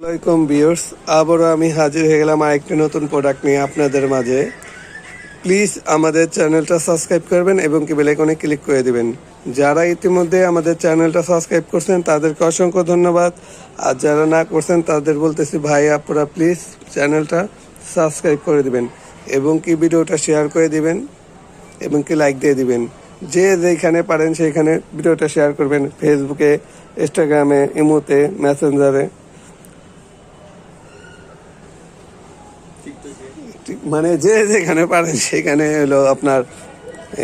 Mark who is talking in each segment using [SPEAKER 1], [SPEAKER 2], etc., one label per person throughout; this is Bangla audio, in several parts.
[SPEAKER 1] ওয়েলকাম বিয়ার্স আবারও আমি হাজির হয়ে গেলাম আরেকটি নতুন প্রোডাক্ট নিয়ে আপনাদের মাঝে। প্লিজ আমাদের চ্যানেলটা সাবস্ক্রাইব করবেন এবং কি বেলাইকনে ক্লিক করে দিবেন। যারা ইতিমধ্যে আমাদের চ্যানেলটা সাবস্ক্রাইব করছেন, তাদেরকে অসংখ্য ধন্যবাদ। আর যারা না করছেন, তাদের বলতেছি, ভাই, আপনারা প্লিজ চ্যানেলটা সাবস্ক্রাইব করে দিবেন এবং কি ভিডিওটা শেয়ার করে দিবেন এবং কি লাইক দিয়ে দিবেন। যে যেখানে পারেন, সেইখানে ভিডিওটা শেয়ার করবেন। ফেসবুকে ইনস্টাগ্রামে ইমোতে মেসেঞ্জারে মানে যে যেখানে পারেন সেখানে হলো আপনার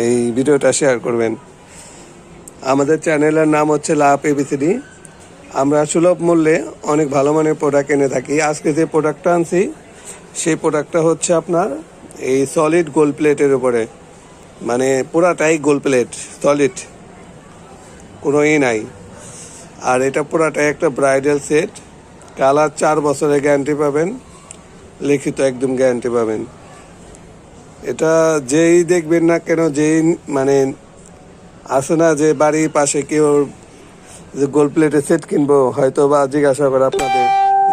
[SPEAKER 1] এই ভিডিওটা শেয়ার করবেন। আমাদের চ্যানেলের নাম হচ্ছে লাভ এবিসিডি আমরা সুলভ মূল্যে অনেক ভালো মানের প্রোডাক্ট এনে থাকি। আজকে যে প্রোডাক্টটা আনছি, সেই প্রোডাক্টটা হচ্ছে আপনার এই সলিড গোল্ড প্লেটের উপরে। মানে পুরাটাই গোল্ড প্লেট সলিড কোনো ই নাই। আর এটা পুরাটাই একটা ব্রাইডাল সেট কালার চার বছরের গ্যারান্টি পাবেন। লিখিত একদম গ্যারান্টি পাবেন। এটা যেই দেখবেন না কেন, যেই মানে আসে না যে বাড়ির পাশে কেউ যে গোল্ড প্লেটের সেট কিনবো হয়তো বা জিজ্ঞাসা করে আপনাদের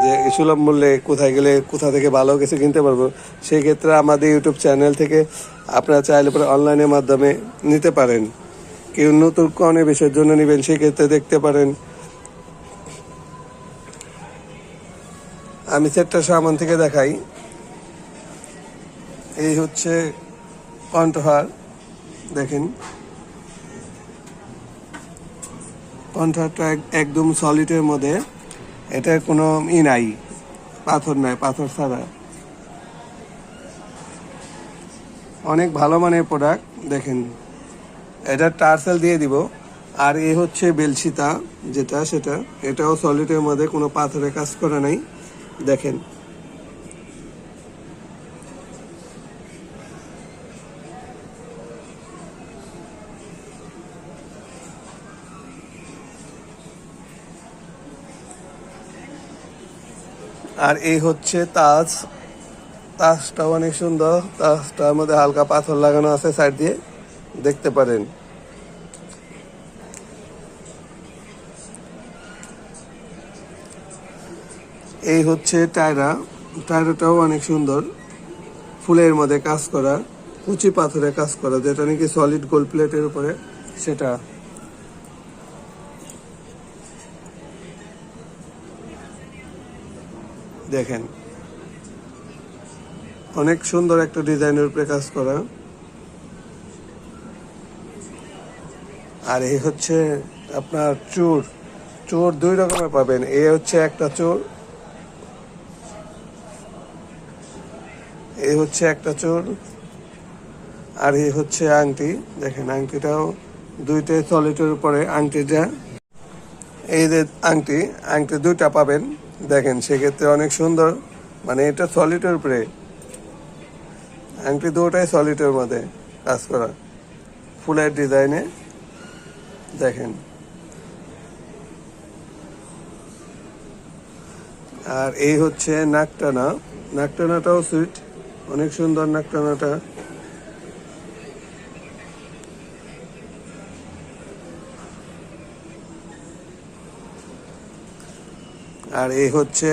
[SPEAKER 1] যে সুলভ মূল্যে কোথায় গেলে, কোথা থেকে ভালো কিছু কিনতে পারব। সেই ক্ষেত্রে আমাদের ইউটিউব চ্যানেল থেকে আপনারা চাইলে পরে অনলাইনের মাধ্যমে নিতে পারেন। কেউ নতুন কোনো বিষয়ের জন্য নেবেন, সেই ক্ষেত্রে দেখতে পারেন। আমি সেটটা সামান থেকে দেখাই। এই হচ্ছে কণ্ঠহার, দেখেন। কণ্ঠহারটা এক- একদম সলিডের মধ্যে। এটার কোনো ই নাই, পাথর নাই, পাথর ছাড়া। অনেক ভালো মানের প্রোডাক্ট দেখেন। এটা টার্সেল দিয়ে দিব। আর এ হচ্ছে বেলসিতা, যেটা সেটা। এটাও সলিডের মধ্যে কোনো পাথরে কাজ করা নাই, দেখেন। আর এই হচ্ছে তাজ। তাজটা অনেক সুন্দর। তাজটার মধ্যে হালকা পাথর লাগানো আছে সাইড দিয়ে। দেখতে পারেন। এই হচ্ছে টায়রা। টায়রাটাও অনেক সুন্দর। ফুলের মধ্যে কাজ করা, কুচি পাথরে কাজ করা, যেটা নাকি সলিড গোল্ড প্লেটের উপরে, সেটা। দেখেন। অনেক সুন্দর একটা ডিজাইনের উপরে কাজ করা। আর এই হচ্ছে আপনার চোর। চোর দুই রকমের পাবেন। এ হচ্ছে একটা চোর। এই হচ্ছে একটা চোর। আর এই হচ্ছে আংটি। দেখেন, আংটিটাও দুইটাই সলিটের উপরে। আংটিটা, এই যে আংটি আংটি দুইটা পাবেন। দেখেন, সেক্ষেত্রে অনেক সুন্দর। মানে এটা সলিটের উপরে। আংটি দুটাই সলিটের মধ্যে কাজ করা। ফুলের ডিজাইনে দেখেন। আর এই হচ্ছে নাকটানা। নাকটানাটাও সুইট অনেক সুন্দর নাকটানাটা। আর এই হচ্ছে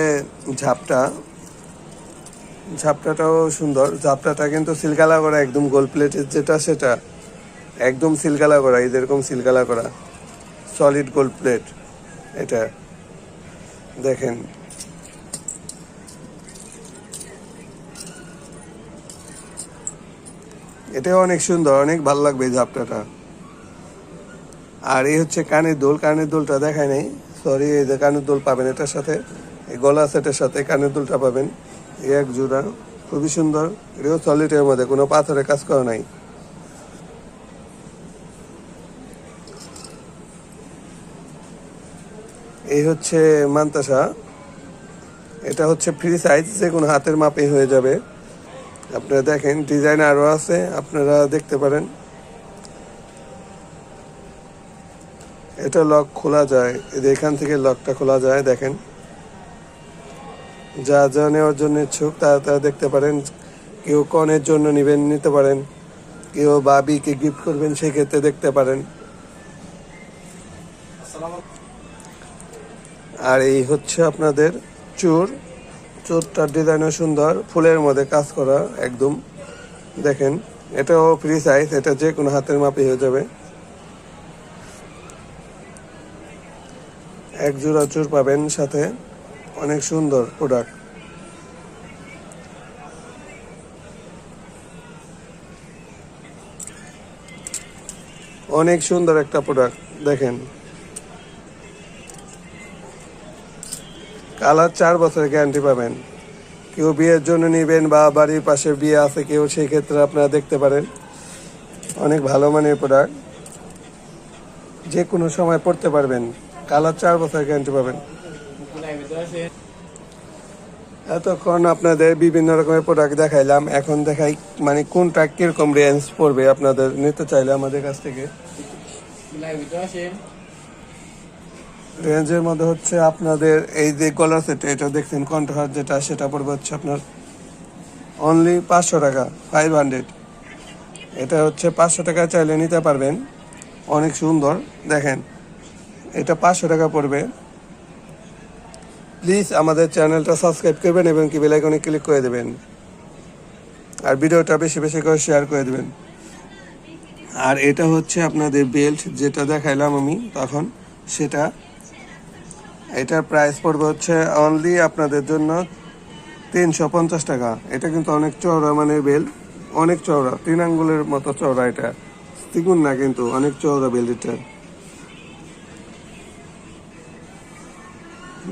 [SPEAKER 1] ঝাপটা। ঝাপটাটাও সুন্দর। ঝাপটাটা কিন্তু সিলকালা করা একদম গোল প্লেটের যেটা সেটা। একদম সিলকালা করা এরকম সিলকালা করা সলিড গোল্ড প্লেট এটা। দেখেন। এটাও অনেক সুন্দর, অনেক ভালো লাগবে এই ঝাপটাটা। আর এই হচ্ছে কানের দোল, কানের দোলটা দেখায় নাই। সরি, এই যে কানের দোল পাবেন, এটার সাথে, এই গলা সেটের সাথে কানের দোলটা পাবেন। এই এক জোড়া, খুবই সুন্দর, এটাও সলিডের মধ্যে, কোনো পাথরে কাজ করা নাই। এই হচ্ছে মান্তাসা। এটা হচ্ছে ফ্রি সাইজ যে কোনো হাতের মাপে হয়ে যাবে। আপনারা দেখেন ডিজাইন আরও আছে, আপনারা দেখতে পারেন। এটা লক খোলা যায়। এখান থেকে লকটা খোলা যায়, দেখেন। যা যা নেওয়ার জন্য ইচ্ছুক, তারা তারা দেখতে পারেন। কেউ কনের জন্য নিবেন, নিতে পারেন। কেউ বাবিকে গিফট করবেন, সেক্ষেত্রে দেখতে পারেন। আর এই হচ্ছে আপনাদের চুর। চুরটার ডিজাইনও সুন্দর, ফুলের মধ্যে কাজ করা, একদম। দেখেন, এটাও ফ্রি সাইজ এটা যে কোনো হাতের মাপে হয়ে যাবে। এক জোড়া চুর পাবেন সাথে অনেক সুন্দর প্রোডাক্ট অনেক সুন্দর একটা প্রোডাক্ট দেখেন। কালার চার বছরের গ্যারান্টি পাবেন। কেউ বিয়ের জন্য নেবেন বা বাড়ির পাশে বিয়ে আছে কেউ সেই ক্ষেত্রে আপনারা দেখতে পারেন। অনেক ভালো মানের প্রোডাক্ট যে কোনো সময় পড়তে পারবেন। কালার চার বছরের গ্যারান্টি পাবেন। এতক্ষণ আপনাদের বিভিন্ন রকমের প্রোডাক্ট দেখাইলাম। এখন দেখাই মানে কোনটা কীরকম রেঞ্জ পড়বে আপনাদের, নিতে চাইলে আমাদের কাছ থেকে। রেঞ্জের মধ্যে হচ্ছে আপনাদের এই যে গলার সেট এটা দেখছেন কণ্ঠহার যেটা, সেটা পড়বে হচ্ছে আপনার অনলি পাঁচশো টাকা ফাইভ হান্ড্রেড এটা হচ্ছে পাঁচশো টাকা চাইলে নিতে পারবেন। অনেক সুন্দর, দেখেন। এটা পাঁচশো টাকা পড়বে। প্লিজ আমাদের চ্যানেলটা সাবস্ক্রাইব করবেন এবং কি বেলাইকনে ক্লিক করে দেবেন। আর ভিডিওটা বেশি বেশি করে শেয়ার করে দেবেন। আর এটা হচ্ছে আপনাদের বেল্ট যেটা দেখাইলাম আমি তখন, সেটা। এটার প্রাইস পড়বে হচ্ছে অনলি আপনাদের জন্য তিনশো পঞ্চাশ টাকা। এটা কিন্তু অনেক চওড়া মানে বেল্ট অনেক চওড়া, তিন আঙ্গুলের মতো চওড়া এটা। দ্বিগুণ না কিন্তু, অনেক চওড়া বেল্ট এটা।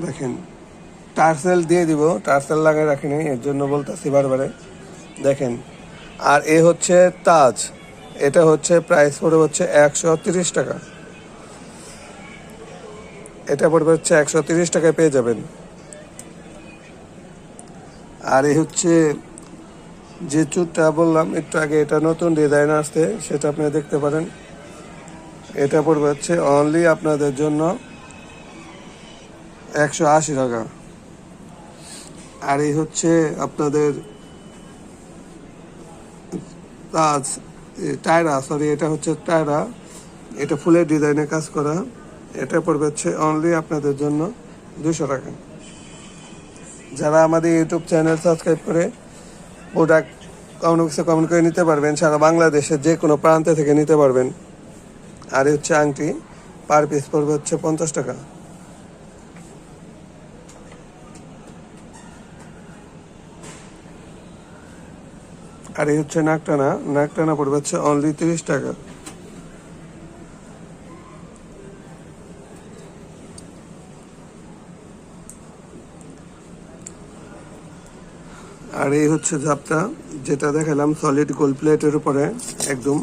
[SPEAKER 1] দেখেন টার্সেল দিয়ে দিব টার্সেল লাগাই রাখি নাই, এর জন্য বলতেছি বারবারে। দেখেন, আর এ হচ্ছে তাজ, এটা হচ্ছে প্রাইস পড়বে হচ্ছে একশো তিরিশ টাকা। এটা পড়বে হচ্ছে একশো তিরিশ টাকায় পেয়ে যাবেন। আর এই হচ্ছে যে চুরটা বললাম, একটু আগে এটা নতুন ডিজাইন আসছে, সেটা আপনি দেখতে পারেন। এটা পড়বে হচ্ছে অনলি আপনাদের জন্য একশো আশি টাকা। আর এই হচ্ছে আপনাদের তাজ টায়রা সরি এটা হচ্ছে টায়রা। এটা ফুলের ডিজাইনে কাজ করা। এটা পড়বে হচ্ছে অনলি আপনাদের জন্য দুশো টাকা। যারা আমাদের ইউটিউব চ্যানেল সাবস্ক্রাইব করে প্রোডাক্ট কখনো কিছু কমেন্ট করে নিতে পারবেন, সারা বাংলাদেশের যে কোনো প্রান্তে থেকে নিতে পারবেন। আর হচ্ছে আংটি পার পিস পড়বে হচ্ছে পঞ্চাশ টাকা। আর এই হচ্ছে নাকটানা নাকটানা পড়বে হচ্ছে অনলি তিরিশ টাকা। আর এই হচ্ছে ঝাপটা যেটা দেখালাম সলিড গোল্ড প্লেটের উপরে, একদম।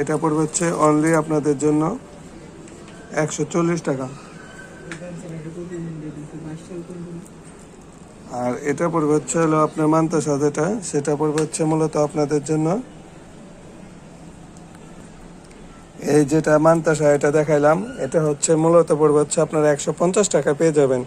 [SPEAKER 1] এটা পড়বে হচ্ছে অনলি আপনাদের জন্য একশো চল্লিশ টাকা। আর এটা পড়বে হচ্ছে হলো আপনার মান্তাসা যেটা সেটা পড়বে হচ্ছে মূলত আপনাদের জন্য। এই যেটা মান্তাসা এটা দেখাইলাম, এটা হচ্ছে মূলত পড়বে হচ্ছে আপনারা একশো পঞ্চাশ টাকা পেয়ে যাবেন।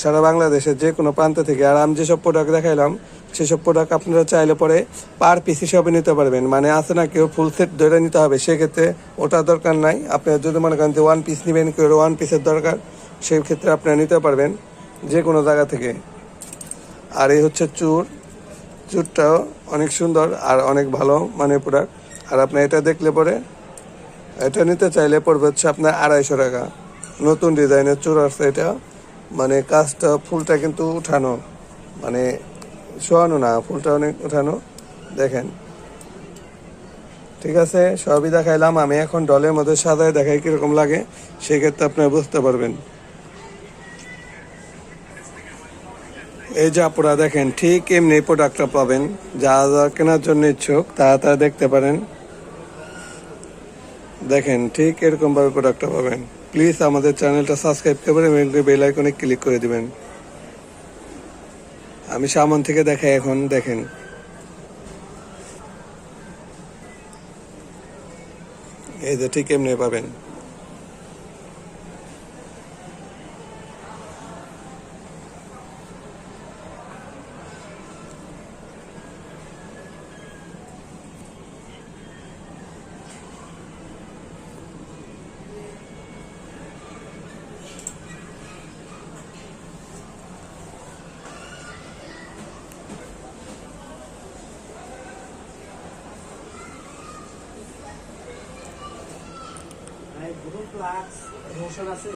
[SPEAKER 1] সারা বাংলাদেশের যে কোনো প্রান্ত থেকে, আর আমি যেসব প্রোডাক্ট দেখাইলাম, সেসব প্রোডাক্ট আপনারা চাইলে পরে পার পিস হিসাবে নিতে পারবেন। মানে আছে না কেউ ফুল সেট ধরে নিতে হবে, সেক্ষেত্রে ওটা দরকার নাই। আপনারা যদি মনে করেন যে ওয়ান পিস নেবেন, কেউ ওয়ান পিসের দরকার সেই ক্ষেত্রে আপনারা নিতে পারবেন যে কোনো জায়গা থেকে। আর এই হচ্ছে চুর। চুরটাও অনেক সুন্দর আর অনেক ভালো মানে প্রোডাক্ট আর আপনি এটা দেখলে পরে, এটা নিতে চাইলে পড়বে হচ্ছে আপনার আড়াইশো টাকা। নতুন ডিজাইনের চুর আসছে এটা। মানে কাজটা ফুলটা কিন্তু উঠানো। মানে শোয়ানো না, ফুলটা অনেক উঠানো। দেখেন। ঠিক আছে, সবই দেখাইলাম। আমি এখন ডলের মধ্যে সাজায় দেখাই কীরকম লাগে, সেক্ষেত্রে আপনারা বুঝতে পারবেন। এই যে আপনারা দেখেন, ঠিক এমনি প্রোডাক্টটা পাবেন। যা যা কেনার জন্য ইচ্ছুক, তা তা দেখতে পারেন। দেখেন, ঠিক এরকম ভাবে প্রোডাক্টটা পাবেন। প্লিজ আমাদের চ্যানেলটা সাবস্ক্রাইব করবেন এবং বেল আইকনে ক্লিক করে দিবেন। আমি সামন থেকে দেখাই এখন, দেখেন। এই যে ঠিক এমনি পাবেন।
[SPEAKER 2] ভাই গ্রুপ লাক্স রোশন আছে